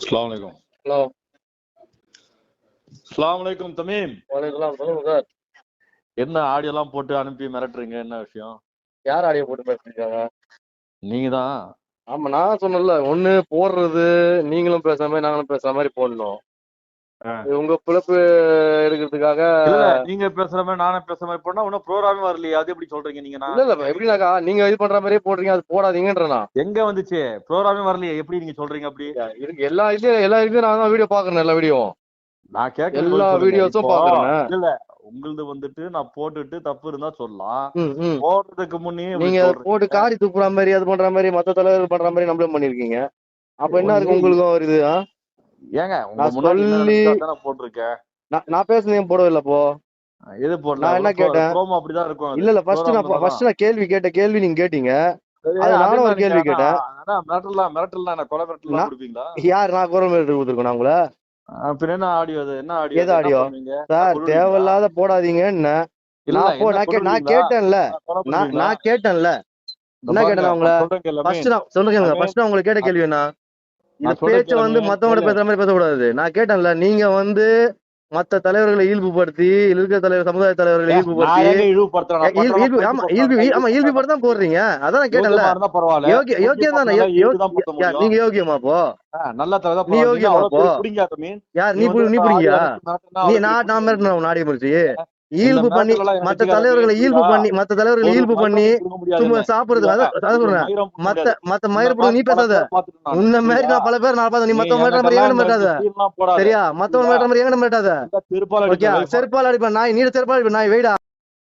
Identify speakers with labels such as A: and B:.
A: அஸ்ஸலாமு அலைக்கும்
B: ஹலோ
A: அஸ்ஸலாமு அலைக்கும் தமீம்
B: வணக்கம் சொல்லுங்க சார்
A: என்ன ஆடியோ எல்லாம் போட்டு அனுப்பி மிரட்டுறீங்க? என்ன விஷயம்?
B: யார் ஆடியோ போட்டு பேசிருக்காங்க
A: நீங்க தான்
B: ஆமா நான் சொன்னேன்ல ஒண்ணு போடுறது நீங்களும் பேசுற மாதிரி நாங்களும் பேசுற மாதிரி போடணும். உங்க பிழப்பு எடுக்கிறதுக்காக
A: நீங்க பேசுற மாதிரி நானே பேசுற மாதிரி போனா ஒன்னும் ப்ரோக்ராமே வரலையே. அது எப்படி சொல்றீங்க நீங்க நான்?
B: இல்ல இல்ல எப்படினாக்கா நீங்க இது பண்ற மாதிரியே போடுறீங்க அது போடாதீங்கன்றனா
A: எங்க வந்துச்சு? ப்ரோக்ராமே வரலையே. எப்படி நீங்க சொல்றீங்க அப்படி?
B: இருக்கு எல்லா இதுலயும் எல்லா இதுலயும் நான் தான் வீடியோ பாக்குறேன் எல்லா வீடியோ
A: நான் கேட்க
B: எல்லா வீடியோஸும் பாக்குறேன்
A: இல்ல உங்களது வந்துட்டு நான் போட்டுட்டு தப்பு இருந்தா சொல்லலாம். போடுறதுக்கு முன்னே
B: நீங்க. போட்டு காரி துப்புற மாதிரி அது பண்ற மாதிரி மத்த தலைவர் பண்ற மாதிரி நம்மளும் பண்ணிருக்கீங்க அப்ப என்ன இருக்கு உங்களுக்கும் வருது?
A: ஏங்க உங்க
B: நான்
A: முன்னாடி நான் போட்டிருக்கேன்
B: நான் நான் பேசுனது போடவே இல்ல அப்போ
A: எது போடல
B: நான் என்ன கேட்டேன்?
A: ப்ரோமோ அப்படிதான் இருக்கும்.
B: இல்ல இல்ல ஃபர்ஸ்ட் நான் ஃபர்ஸ்ட் நான் கேள்வி கேட்ட கேள்வி நீங்க கேட்டீங்க. அது நானும் ஒரு கேள்வி கேட்டேன்.
A: மிரட்டலாம் மிரட்டலாம் என்ன? கொலை மிரட்டலாம்
B: நான்-
A: கொடுப்பீங்களா?
B: யார் நான் குரல் மேல கொடுத்துருக்கோம் உங்கள?
A: பின்ன என்ன ஆடியோ அது? என்ன ஆடியோ
B: எது audio? சார் தேவையில்லாத போடாதீங்க என்ன நான் போ நான் நான் கேட்டேன்ல. நான் நான் கேட்டேன்ல. என்ன கேட்டேன் நான் உங்களை? ஃபர்ஸ்ட் நான் சொல்லுங்க ஃபர்ஸ்ட் நான் உங்களுக்கு கேட்ட கேள்வி என்ன
A: நான்
B: பேச்ச வந்து. மத்தவங்க பேசுற மாதிரி பேசக்கூடாது. நான் கேட்டேன்ல நீங்க வந்து மத்த தலைவர்களை இயல்புபடுத்தி இருக்கிற தலைவர் சமுதாய தலைவர்களை இயல்பு- ஆமா இயல்பு ஆமா இயல்புபடுத்தி தான் போடுறீங்க. அதான் நான் கேட்டேன்ல. யோகிய யோகியம் தானே நீங்க யோகியமா அப்போ நீ யோகியமா அப்போ? யார் நீ நீ புடிங்க நீ நான் நான் மிரட்டின உன் நாடிய முடிச்சு. இயல்பு பண்ணி மத்த தலைவர்களை இயல்பு பண்ணி மத்த தலைவர்களை இயல்பு பண்ணி சும்மா சாப்பிடுறது. அதான் சொல்றேன். மத்த மத்த மயிரப்படும் நீ பேசாத உன்ன மாதிரி நான் பல பேர் நான் நீ மத்தவங்க மேட்ட மாதிரி ஏகன மாட்டாத. சரியா? மத்தவங்க மேட்ட மாதிரி ஏகன மாட்டாத. செருப்பால் அடிப்பேன். நாய் நீட செருப்பால் அடிப்பேன். நாய் வெயிடா.